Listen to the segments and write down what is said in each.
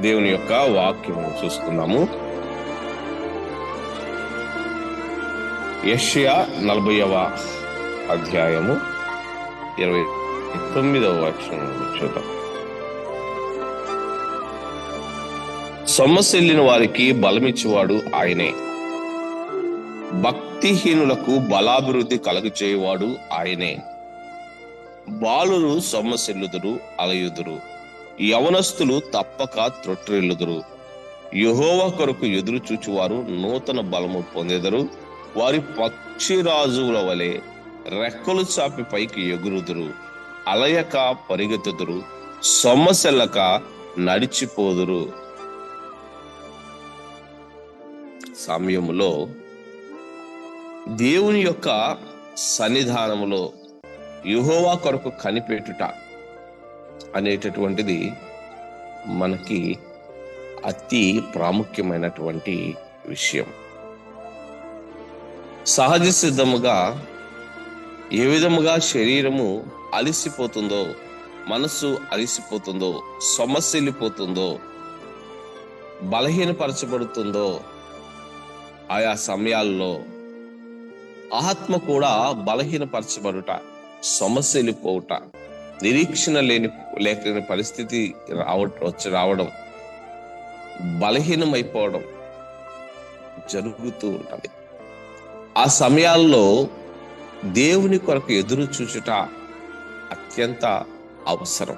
దేవుని యొక్క వాక్యం చూసుకుందాము యష్యా నలభైవ అధ్యాయము ఇరవై తొమ్మిదవ వచనం చూద్దాం. సొమ్మసెల్లిన వారికి బలమిచ్చేవాడు ఆయనే. భక్తిహీనులకు బలాభివృద్ధి కలుగచేయవాడు ఆయనే. బాలురు సొమ్మసిల్లుదురు అలయుదురు. యవనస్తులు తప్పక త్రొట్టిల్లుదురు యహోవ కొరకు ఎదురు చూచువారు నూతన బలము పొందెదరు. వారి పక్షిరాజుల వలె రెక్కలు చాపి పైకి ఎగురుదురు. అలయక పరిగెత్తుదురు. సొమ్మసెల్లక నడిచిపోదురు. సమయములో దేవుని యొక్క సన్నిధానములో యుహోవా కొరకు కనిపెట్టుట అనేటటువంటిది మనకి అతి ప్రాముఖ్యమైనటువంటి విషయం. సహజ సిద్ధముగా ఏ విధముగా శరీరము అలిసిపోతుందో మనస్సు అలిసిపోతుందో సొమసిల్లిపోతుందో బలహీనపరచబడుతుందో ఆయా సమయాల్లో ఆత్మ కూడా బలహీనపరచబడుట సొమసిల్లిపోవుట నిరీక్షణ లేని లేని పరిస్థితి రావ వచ్చి రావడం బలహీనమైపోవడం జరుగుతూ ఉంటుంది. ఆ సమయాల్లో దేవుని కొరకు ఎదురు చూచుట అత్యంత అవసరం.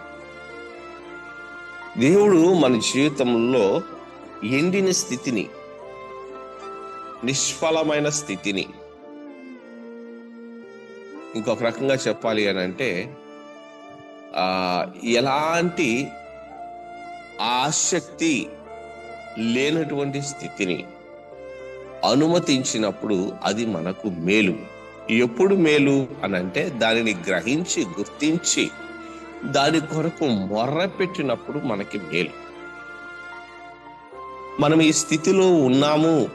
దేవుడు మన జీవితంలో ఎండిన స్థితిని నిష్ఫలమైన స్థితిని ఇంకొక రకంగా చెప్పాలి అని అంటే ఎలాంటి ఆసక్తి లేనటువంటి స్థితిని అనుమతించినప్పుడు అది మనకు మేలు. ఎప్పుడు మేలు అని అంటే దానిని గ్రహించి గుర్తించి దాని కొరకు మొర్ర పెట్టినప్పుడు మనకి మేలు. మనం ఈ స్థితిలో ఉన్నాము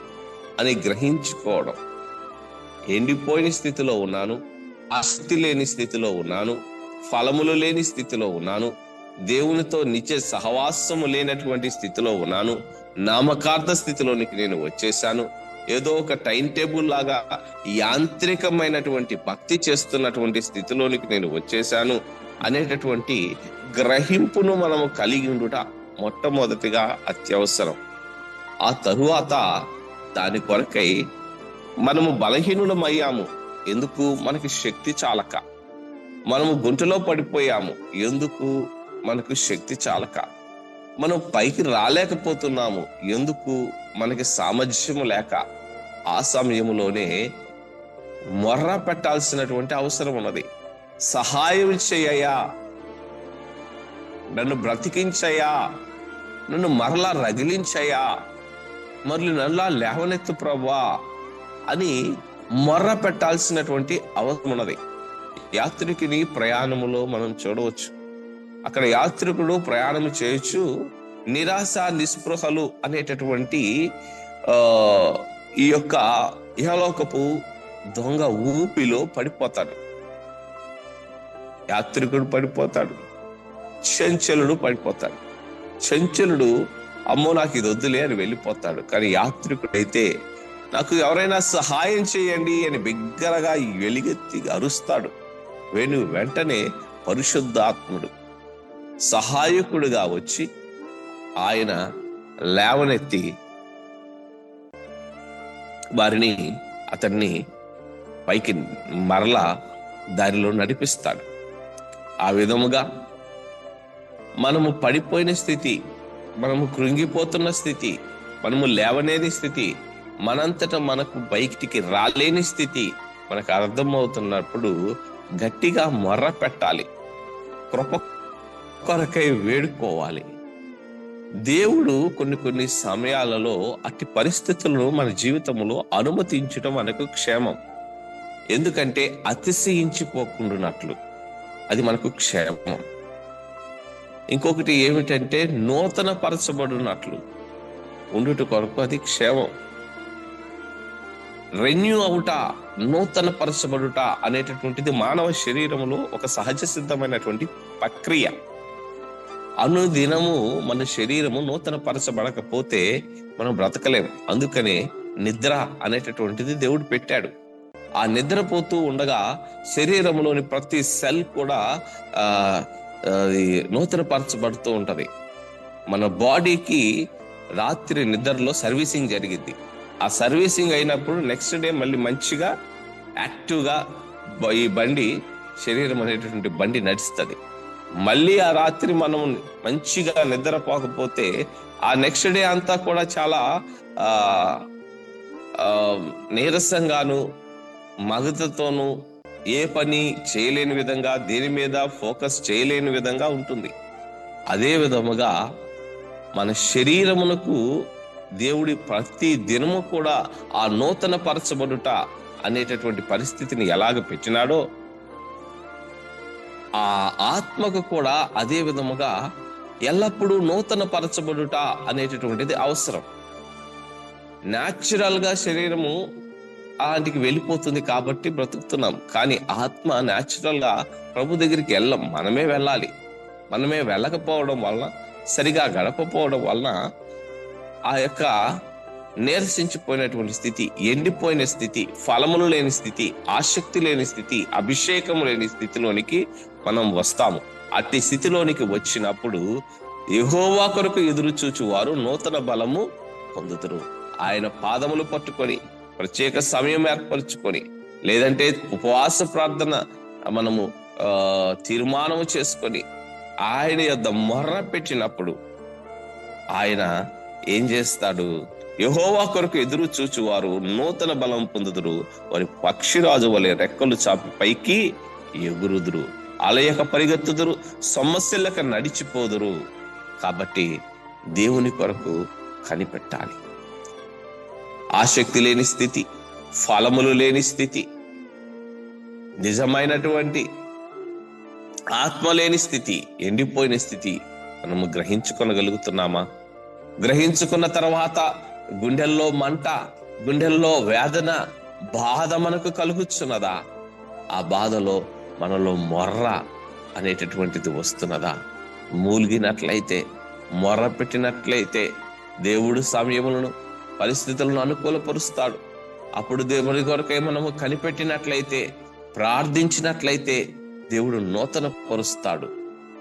అని గ్రహించుకోవడం. ఎండిపోయిన స్థితిలో ఉన్నాను ఆస్తి లేని స్థితిలో ఉన్నాను ఫలములు లేని స్థితిలో ఉన్నాను. దేవునితో నిత్య సహవాసము లేనటువంటి స్థితిలో ఉన్నాను. నామకార్థ స్థితిలోనికి నేను వచ్చేసాను ఏదో ఒక టైం టేబుల్ లాగా యాంత్రికమైనటువంటి భక్తి చేస్తున్నటువంటి స్థితిలోనికి నేను వచ్చేసాను అనేటటువంటి గ్రహింపును మనము కలిగి ఉండుట మొట్టమొదటిగా అత్యవసరం. ఆ తరువాత దాని కొరకై మనము బలహీనులమయ్యాము. ఎందుకు? మనకి శక్తి చాలక. మనము గుంటలో పడిపోయాము. ఎందుకు? మనకు శక్తి చాలక. మనం పైకి రాలేకపోతున్నాము. ఎందుకు? మనకి సామర్థ్యము లేక. ఆ సమయంలోనే మొర్ర పెట్టాల్సినటువంటి అవసరం ఉన్నది. సహాయం చేయయా నన్ను బ్రతికించయా నన్ను మరలా రగిలించయా మరలి నల్లా లేవనెత్తు ప్రభా అని మొర్ర పెట్టాల్సినటువంటి అవసరం ఉన్నది. యాత్రికుని ప్రయాణములో మనం చూడవచ్చు. అక్కడ యాత్రికుడు ప్రయాణం చేయొచ్చు నిరాశ నిస్పృహలు అనేటటువంటి ఆ ఈ యొక్క ఇహలోకపు దొంగ ఊపిలో పడిపోతాడు. యాత్రికుడు పడిపోతాడు. చంచలుడు పడిపోతాడు. చంచలుడు అమ్మో నాకు ఇది వద్దులే అని వెళ్ళిపోతాడు. కానీ యాత్రికుడైతే నాకు ఎవరైనా సహాయం చేయండి అని బిగ్గరగా వెలిగెత్తి అరుస్తాడు. వేణు వెంటనే పరిశుద్ధాత్ముడు సహాయకుడుగా వచ్చి ఆయన లేవనెత్తి వారిని అతన్ని పైకి మరలా దారిలో నడిపిస్తాడు. ఆ విధముగా మనము పడిపోయిన స్థితి మనము కృంగిపోతున్న స్థితి మనము లేవనేని స్థితి మనంతట మనకు బయటికి రాలేని స్థితి మనకు అర్థమవుతున్నప్పుడు గట్టిగా మొర్ర పెట్టాలి. కృప కొరకై వేడుకోవాలి. దేవుడు కొన్ని కొన్ని సమయాలలో అట్టి పరిస్థితులను మన జీవితంలో అనుమతించడం మనకు క్షేమం. ఎందుకంటే అతిశయించిపోకుండానట్లు అది మనకు క్షేమం. ఇంకొకటి ఏమిటంటే నూతన పరచబడినట్లు ఉండుట కొరకు అది క్షేమం. రెన్యూ అవుట నూతన పరచబడుట అనేటటువంటిది మానవ శరీరంలో ఒక సహజ సిద్ధమైనటువంటి ప్రక్రియ. అనుదినము మన శరీరము నూతన పరచబడకపోతే మనం బ్రతకలేము. అందుకనే నిద్ర అనేటటువంటిది దేవుడు పెట్టాడు. ఆ నిద్రపోతూ ఉండగా శరీరంలోని ప్రతి సెల్ కూడా ఆ నూతన పరచబడుతూ ఉంటది. మన బాడీకి రాత్రి నిద్రలో సర్వీసింగ్ జరిగింది ఆ సర్వీసింగ్ అయినప్పుడు నెక్స్ట్ డే మళ్ళీ మంచిగా యాక్టివ్గా ఈ బండి శరీరం అనేటటువంటి బండి నడుస్తుంది. మళ్ళీ ఆ రాత్రి మనం మంచిగా నిద్రపోకపోతే ఆ నెక్స్ట్ డే అంతా కూడా చాలా నీరసంగాను మగతతోనూ ఏ పని చేయలేని విధంగా దేని మీద ఫోకస్ చేయలేని విధంగా ఉంటుంది. అదే విధముగా మన శరీరమునకు దేవుడి ప్రతి దినము కూడా ఆ నూతన పరచబడుట అనేటటువంటి పరిస్థితిని ఎలాగ పెట్టినాడో ఆ ఆత్మకు కూడా అదే విధముగా ఎల్లప్పుడూ నూతన పరచబడుట అనేటటువంటిది అవసరం. న్యాచురల్గా శరీరము అలాంటికి వెళ్ళిపోతుంది కాబట్టి బ్రతుకుతున్నాం. కానీ ఆత్మ న్యాచురల్గా ప్రభు దగ్గరికి వెళ్ళం. మనమే వెళ్ళాలి. మనమే వెళ్ళకపోవడం వలన సరిగా గడపపోవడం వలన ఆ యొక్క నీరసించిపోయినటువంటి స్థితి ఎండిపోయిన స్థితి ఫలములు లేని స్థితి ఆసక్తి లేని స్థితి అభిషేకం లేని స్థితిలోనికి మనం వస్తాము. అట్టి స్థితిలోనికి వచ్చినప్పుడు యహోవా కొరకు ఎదురు చూచు వారు నూతన బలము పొందుతురు ఆయన పాదములు పట్టుకొని ప్రత్యేక సమయం ఏర్పరచుకొని లేదంటే ఉపవాస ప్రార్థన మనము తీర్మానము చేసుకొని ఆయన యొద్ద మొర్ర పెట్టినప్పుడు ఆయన ఏం చేస్తాడు? యహోవా కొరకు ఎదురు చూచువారు నూతన బలం పొందుదురు. వారి పక్షిరాజు వలె రెక్కలు చాపి పైకి ఎగురుదురు. అలయక పరిగెత్తుదురు సమస్యలక నడిచిపోదురు. కాబట్టి దేవుని కొరకు కనిపెట్టాలి. ఆసక్తి లేని స్థితి ఫలములు లేని స్థితి నిజమైనటువంటి ఆత్మ లేని స్థితి ఎండిపోయిన స్థితి మనము గ్రహించుకొనగలుగుతున్నామా? గ్రహించుకున్న తర్వాత గుండెల్లో మంట గుండెల్లో వేదన బాధ మనకు కలుగుచున్నదా? ఆ బాధలో మనలో మొర్ర అనేటటువంటిది వస్తున్నదా? మూలిగినట్లయితే మొర్ర పెట్టినట్లయితే దేవుడు సమయములను పరిస్థితులను అనుకూలపరుస్తాడు. అప్పుడు దేవుడి కొరకై మనము కనిపెట్టినట్లయితే ప్రార్థించినట్లయితే దేవుడు నూతన పరుస్తాడు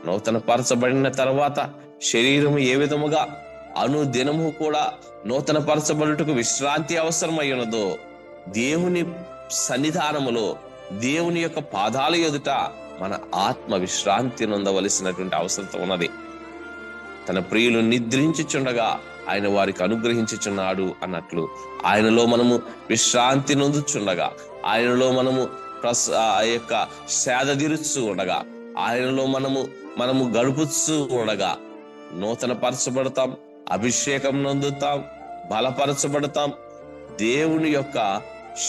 నూతన పరచబడిన తర్వాత శరీరం ఏ విధముగా అనుదినము కూడా నూతన పరచబడుటకు విశ్రాంతి అవసరమై ఉన్నదో దేవుని సన్నిధానములో దేవుని యొక్క పాదాల ఎదుట మన ఆత్మ విశ్రాంతి నొందవలసినటువంటి అవసరం ఉన్నది. తన ప్రియులు నిద్రించుచుండగా ఆయన వారికి అనుగ్రహించుచున్నాడు అన్నట్లు ఆయనలో మనము విశ్రాంతి నొందుచుండగా ఆయనలో మనము ప్రస ఆ యొక్క సేద తీరుచు ఉండగా ఆయనలో మనము మనము గడుపుస్తూ ఉండగా నూతన పరచబడతాం అభిషేకం నందుతాం బలపరచబడతాం. దేవుని యొక్క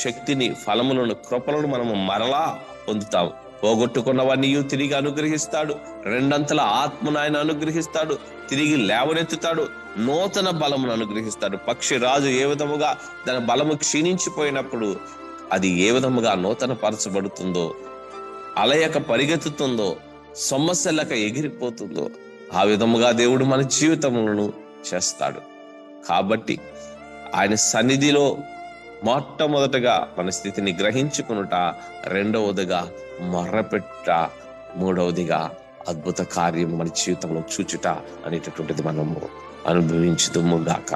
శక్తిని ఫలములను కృపలను మనము మరలా పొందుతాం. పోగొట్టుకున్నవన్నీ తిరిగి అనుగ్రహిస్తాడు. రెండంతల ఆత్మను ఆయన అనుగ్రహిస్తాడు. తిరిగి లేవనెత్తుతాడు. నూతన బలమును అనుగ్రహిస్తాడు. పక్షి రాజు ఏ విధముగా దాని బలము క్షీణించిపోయినప్పుడు అది ఏ విధముగా నూతన పరచబడుతుందో అలయక పరిగెత్తుతుందో సమస్యలక ఎగిరిపోతుందో ఆ విధముగా దేవుడు మన జీవితములను చేస్తాడు. కాబట్టి ఆయన సన్నిధిలో మొట్టమొదటగా మన స్థితిని గ్రహించుకునుట రెండవదిగా మర్రపెట్ట మూడవదిగా అద్భుత కార్యం మన జీవితంలో చూచుట అనేటటువంటిది మనము అనుభవించుదుము గాక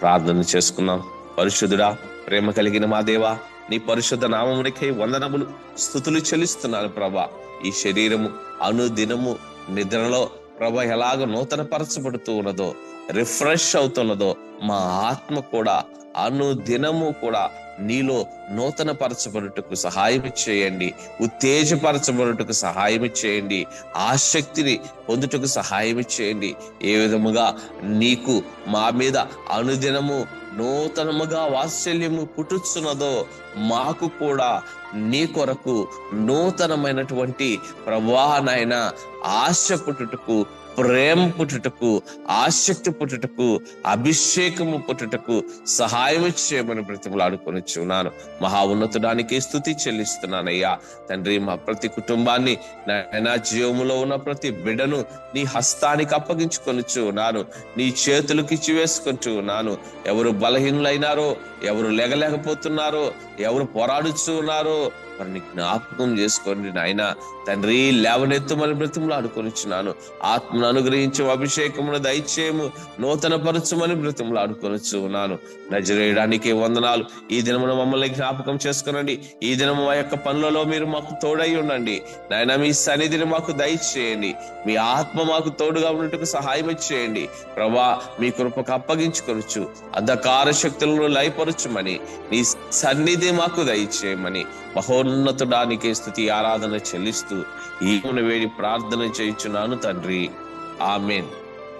ప్రార్థన చేసుకున్నాం పరిశుద్ధుడా ప్రేమ కలిగిన మా దేవా నీ పరిశుద్ధ నామమునికై వందనములు స్థుతులు చెల్లిస్తున్నాను ప్రభా. ఈ శరీరము అనుదినము నిద్రలో ప్రభ ఎలాగ నూతన పరచబడుతూ ఉన్నదో రిఫ్రెష్ అవుతున్నదో మా ఆత్మ కూడా అనుదినము కూడా నీలో నూతన పరచబడుటకు సహాయం చేయండి. ఉత్తేజపరచబడుటకు సహాయం చేయండి. ఆసక్తిని పొందుటకు సహాయం చేయండి. ఏ విధముగా నీకు మా మీద అనుదినము నూతనముగా వాత్సల్యము పుట్టుచున్నదో మాకు కూడా నీ కొరకు నూతనమైనటువంటి ప్రభానైన ఆశ పుట్టుటకు ప్రేమ పుట్టుటకు ఆసక్తి పుట్టుటకు అభిషేకము పుట్టుటకు సహాయం చేయమని బ్రతిమలాడుకొని ఉన్నాను మహా ఉన్నతుడానికి స్థుతి చెల్లిస్తున్నానయ్యా. తండ్రి మా ప్రతి కుటుంబాన్ని నా జీవములో ఉన్న ప్రతి బిడ్డను నీ హస్తానికి అప్పగించుకొని ఉన్నాను నీ చేతులకు ఇచ్చి వేసుకుంటూ ఉన్నాను ఎవరు బలహీనులైనారో ఎవరు లేగలేకపోతున్నారో ఎవరు పోరాడుచు ఉన్నారో వారిని జ్ఞాపకం చేసుకోండి నాయన. తండ్రి లేవనెత్తుమని బ్రతిమలాడుకొనిచున్నాను. ఆత్మ అనుగ్రహించు అభిషేకమును దయచేయము నూతన పరచుమని బ్రతిమలాడుకొనొచ్చు ఉన్నాను. నజరేయడానికి వందనాలు. ఈ దినమున మమ్మల్ని జ్ఞాపకం చేసుకునండి. ఈ దినము మా యొక్క పనులలో మీరు మాకు తోడై ఉండండి. నాయన మీ సన్నిధిని మాకు దయచేయండి. మీ ఆత్మ మాకు తోడుగా ఉన్నట్టుకు సహాయం చేయండి. ప్రభా మీ కృపకు అప్పగించుకొనొచ్చు అంధకార శక్తులను లయపరచుమని నీ సన్నిధి మాకు దయచేయమని మహోన్నతుడానికి స్థుతి ఆరాధన చెల్లిస్తూ ఈ వేడి ప్రార్థన చేయించున్నాను తండ్రి. Amen.